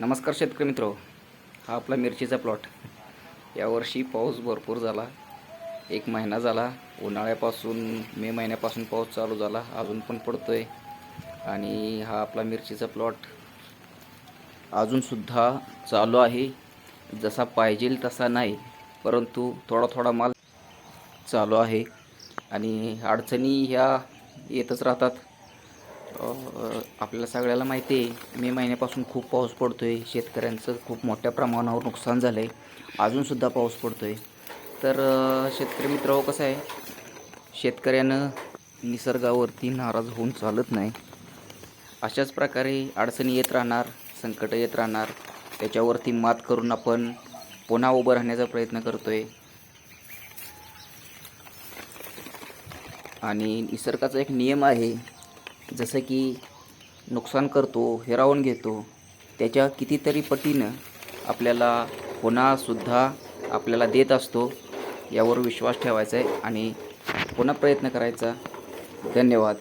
नमस्कार शेतकरी मित्र. हा आपला मिरचीचा प्लॉट यावर्षी पाऊस भरपूर झाला. एक महिना झाला. उन्हाळ्यापासून मे महिन्यापासून पाऊस चालू झाला. अजून पण पडतो आहे आणि हा आपला मिरचीचा प्लॉट अजूनसुद्धा चालू आहे. जसा पाहिजे तसा नाही परंतु थोडा थोडा माल चालू आहे. आणि अडचणी ह्या येतच राहतात. आपल्याला सगळ्याला माहिती आहे मे महिन्यापासून खूप पाऊस पडतो आहे शेतकऱ्यांचं खूप मोठ्या प्रमाणावर नुकसान झालं आहे अजूनसुद्धा पाऊस पडतो आहे तर शेतकरी मित्रांनो कसं आहे? शेतकऱ्यानं निसर्गावरती नाराज होऊन चालत नाही. अशाच प्रकारे अडचणी येत राहणार संकटं येत राहणार. त्याच्यावरती मात करून आपण पुन्हा उभं राहण्याचा प्रयत्न करतो आहे आणि निसर्गाचा एक नियम आहे जसं की नुकसान करतो हिरावून घेतो त्याच्या कितीतरी पटीनं आपल्याला पुन्हासुद्धा आपल्याला देत असतो यावर विश्वास ठेवायचा आहे आणि पुन्हा प्रयत्न करायचा. धन्यवाद.